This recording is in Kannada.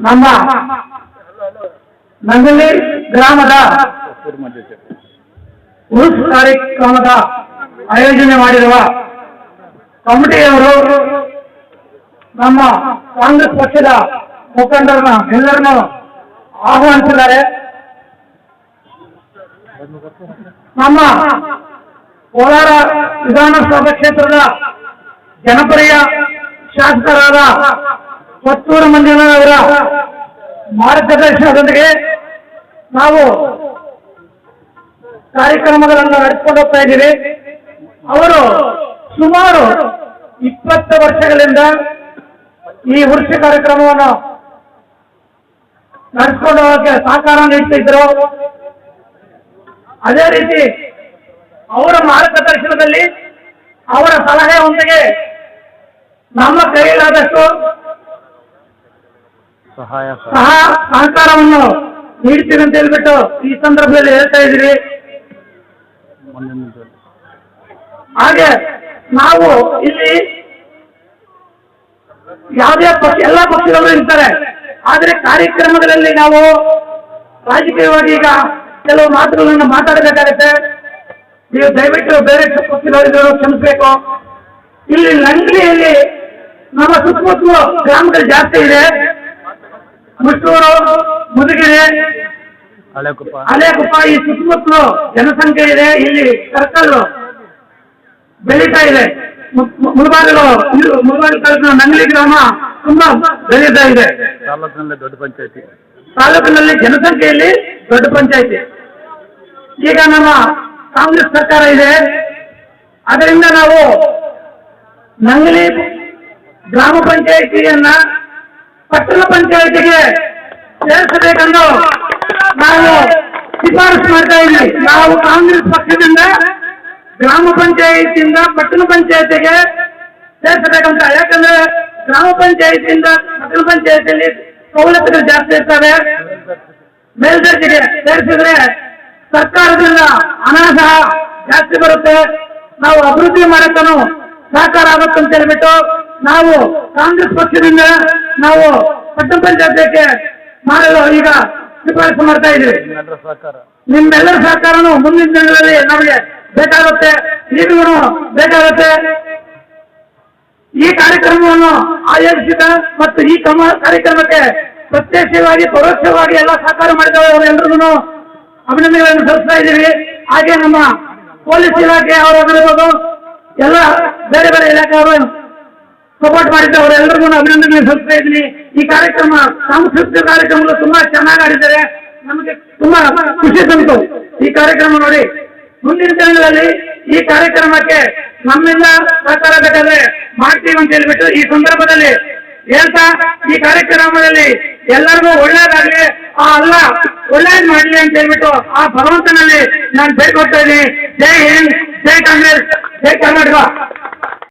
ನಮ್ಮ ನಂಗಲಿ ಗ್ರಾಮದ ಉರುಸ್ ಕಾರ್ಯಕ್ರಮದ ಆಯೋಜನೆ ಮಾಡಿರುವ ಕಮಿಟಿಯವರು ನಮ್ಮ ಕಾಂಗ್ರೆಸ್ ಪಕ್ಷದ ಮುಖಂಡರನ್ನ ಎಲ್ಲರನ್ನು ಆಹ್ವಾನಿಸಿದ್ದಾರೆ. ನಮ್ಮ ಕೋಲಾರ ವಿಧಾನಸಭಾ ಕ್ಷೇತ್ರದ ಜನಪ್ರಿಯ ಶಾಸಕರಾದ ಮತ್ತೂರು ಮಂಜುನಾಥ್ ಅವರ ಮಾರ್ಗದರ್ಶನದೊಂದಿಗೆ ನಾವು ಕಾರ್ಯಕ್ರಮಗಳನ್ನು ನಡೆಸಿಕೊಂಡು ಹೋಗ್ತಾ ಇದ್ದೀವಿ. ಅವರು ಸುಮಾರು ಇಪ್ಪತ್ತು ವರ್ಷಗಳಿಂದ ಈ ಉರ್ಷಿ ಕಾರ್ಯಕ್ರಮವನ್ನು ನಡೆಸಿಕೊಂಡು ಹೋಗಕ್ಕೆ ಸಹಕಾರ ನೀಡ್ತಿದ್ರು ಅದೇ ರೀತಿ ಅವರ ಮಾರ್ಗದರ್ಶನದಲ್ಲಿ ಅವರ ಸಲಹೆಯೊಂದಿಗೆ ನಮ್ಮ ಕೈಲಾದಷ್ಟು ಸಹಾಯ ಸಹ ಸಹಕಾರವನ್ನು ನೀಡ್ತೀವಿ ಅಂತ ಹೇಳ್ಬಿಟ್ಟು ಈ ಸಂದರ್ಭದಲ್ಲಿ ಹೇಳ್ತಾ ಇದ್ರಿ ಹಾಗೆ ನಾವು ಇಲ್ಲಿ ಯಾವುದೇ ಪಕ್ಷ ಎಲ್ಲ ಪಕ್ಷಗಳು ಇರ್ತಾರೆ. ಆದರೆ ಕಾರ್ಯಕ್ರಮಗಳಲ್ಲಿ ನಾವು ರಾಜಕೀಯವಾಗಿ ಈಗ ಕೆಲವು ಮಾತುಗಳನ್ನು ಮಾತಾಡಬೇಕಾಗತ್ತೆ. ನೀವು ದಯವಿಟ್ಟು ಬೇರೆ ಪಕ್ಷಗಳಿಗೆ ಕ್ಷಮಿಸಬೇಕು. ಇಲ್ಲಿ ಲಂಗ್ಲಿಯಲ್ಲಿ ನಮ್ಮ ಸುತ್ತಮುತ್ತಲು ಗ್ರಾಮಗಳು ಜಾಸ್ತಿ ಇದೆ. ಮುಷ್ಟೂರು ಮುದುಗಿರಿ ಹಳೆಕೊಪ್ಪ. ಅಲೆಕೊಪ್ಪ ಈ ಸುತ್ತಮುತ್ತಲು ಜನಸಂಖ್ಯೆ ಇದೆ. ಇಲ್ಲಿ ಸರ್ಕಲ್ ಬೆಳೀತಾ ಇದೆ. ಮುಳುಬಾಗಿಲು ಮುಳಬಾಗಿಲು ತಾಲೂಕಿನ ನಂಗಲಿ ಗ್ರಾಮ ತುಂಬಾ ಬೆಳೀತಾ ಇದೆ. ತಾಲೂಕಿನಲ್ಲಿ ದೊಡ್ಡ ಪಂಚಾಯತಿ. ತಾಲೂಕಿನಲ್ಲಿ ಜನಸಂಖ್ಯೆಯಲ್ಲಿ ದೊಡ್ಡ ಪಂಚಾಯತಿ. ಈಗ ನಮ್ಮ ಕಾಂಗ್ರೆಸ್ ಸರ್ಕಾರ ಇದೆ. ಅದರಿಂದ ನಾವು ನಂಗಲಿ ಗ್ರಾಮ ಪಂಚಾಯತಿಯನ್ನ ಪಟ್ಟಣ ಪಂಚಾಯಿತಿಗೆ ಸೇರಿಸಬೇಕೆಂದು ನಾವು ಶಿಫಾರಸು ಮಾಡ್ತಾ ಇದ್ದೀವಿ ನಾವು ಕಾಂಗ್ರೆಸ್ ಪಕ್ಷದಿಂದ ಗ್ರಾಮ ಪಂಚಾಯತಿಯಿಂದ ಪಟ್ಟಣ ಪಂಚಾಯಿತಿಗೆ ಸೇರಿಸಬೇಕಂತ. ಯಾಕಂದ್ರೆ ಗ್ರಾಮ ಪಂಚಾಯತಿಯಿಂದ ಪಟ್ಟಣ ಪಂಚಾಯಿತಿಯಲ್ಲಿ ಸವಲತ್ತುಗಳು ಜಾಸ್ತಿ ಇರ್ತವೆ. ಮೇಲ್ದರ್ಜೆಗೆ ಸೇರಿಸಿದ್ರೆ ಸರ್ಕಾರದಿಂದ ಸಹ ಜಾಸ್ತಿ ಬರುತ್ತೆ. ನಾವು ಅಭಿವೃದ್ಧಿ ಮಾಡಕ್ಕೂ ಸಹಕಾರ ಆಗುತ್ತೆ ಅಂತ ಹೇಳ್ಬಿಟ್ಟು ನಾವು ಕಾಂಗ್ರೆಸ್ ಪಕ್ಷದಿಂದ ನಾವು ಪಟ್ಟಣ ಪಂಚಾಯತ್ಗೆ ಮಾಡಲು ಈಗ ಶಿಫಾರಸು ಮಾಡ್ತಾ ಇದ್ದೀವಿ. ನಿಮ್ಮೆಲ್ಲರ ಸಹಕಾರ. ನಿಮ್ಮೆಲ್ಲರ ಸಹಕಾರನು ಮುಂದಿನ ದಿನಗಳಲ್ಲಿ ನಮಗೆ ಬೇಕಾಗುತ್ತೆ ನೀರುಗಳು ಬೇಕಾಗುತ್ತೆ. ಈ ಕಾರ್ಯಕ್ರಮವನ್ನು ಆಯೋಜಿಸಿದ ಮತ್ತು ಈ ಕ್ರಮ ಕಾರ್ಯಕ್ರಮಕ್ಕೆ ಪ್ರತ್ಯಕ್ಷವಾಗಿ ಪರೋಕ್ಷವಾಗಿ ಎಲ್ಲ ಸಹಕಾರ ಮಾಡಿದವರು ಅವರೆಲ್ಲರಿಗೂ ಅಭಿನಂದನೆಗಳನ್ನು ಸಲ್ಲಿಸ್ತಾ ಇದ್ದೀವಿ. ಹಾಗೆ ನಮ್ಮ ಪೊಲೀಸ್ ಇಲಾಖೆ ಅವರಾಗಿರ್ಬೋದು ಎಲ್ಲ ಬೇರೆ ಬೇರೆ ಇಲಾಖೆ ಅವರು ಸಪೋರ್ಟ್ ಮಾಡಿದ್ದವರೆಲ್ಲರಿಗೂ ಅಭಿನಂದನೆ ಸಲ್ಲಿಸ್ತಾ ಇದ್ದೀನಿ. ಈ ಕಾರ್ಯಕ್ರಮ ಸಾಂಸ್ಕೃತಿಕ ಕಾರ್ಯಕ್ರಮಗಳು ತುಂಬಾ ಚೆನ್ನಾಗಿ ಆಡಿದ್ದಾರೆ. ನಮಗೆ ತುಂಬಾ ಖುಷಿ ತಂತು ಈ ಕಾರ್ಯಕ್ರಮ ನೋಡಿ. ಮುಂದಿನ ದಿನಗಳಲ್ಲಿ ಈ ಕಾರ್ಯಕ್ರಮಕ್ಕೆ ನಮ್ಮೆಲ್ಲ ಸಹಕಾರ ಬೇಕಾದ್ರೆ ಮಾಡ್ತೀವಿ ಅಂತ ಹೇಳ್ಬಿಟ್ಟು ಈ ಸಂದರ್ಭದಲ್ಲಿ ಹೇಳ್ತಾ, ಈ ಕಾರ್ಯಕ್ರಮದಲ್ಲಿ ಎಲ್ಲರಿಗೂ ಒಳ್ಳೇದಾಗ್ಲಿ, ಆ ಅಲ್ಲ ಒಳ್ಳೇದ್ ಮಾಡ್ಲಿ ಅಂತ ಹೇಳ್ಬಿಟ್ಟು ಆ ಭಗವಂತನಲ್ಲಿ ನಾನು ಬೇಡ್ಕೊಡ್ತಾ ಇದ್ದೀನಿ. ಜೈ ಹಿಂದ್, ಜೈ ಕಾಂಗ್ರೆಸ್, ಜೈ ಕರ್ನಾಟಕ.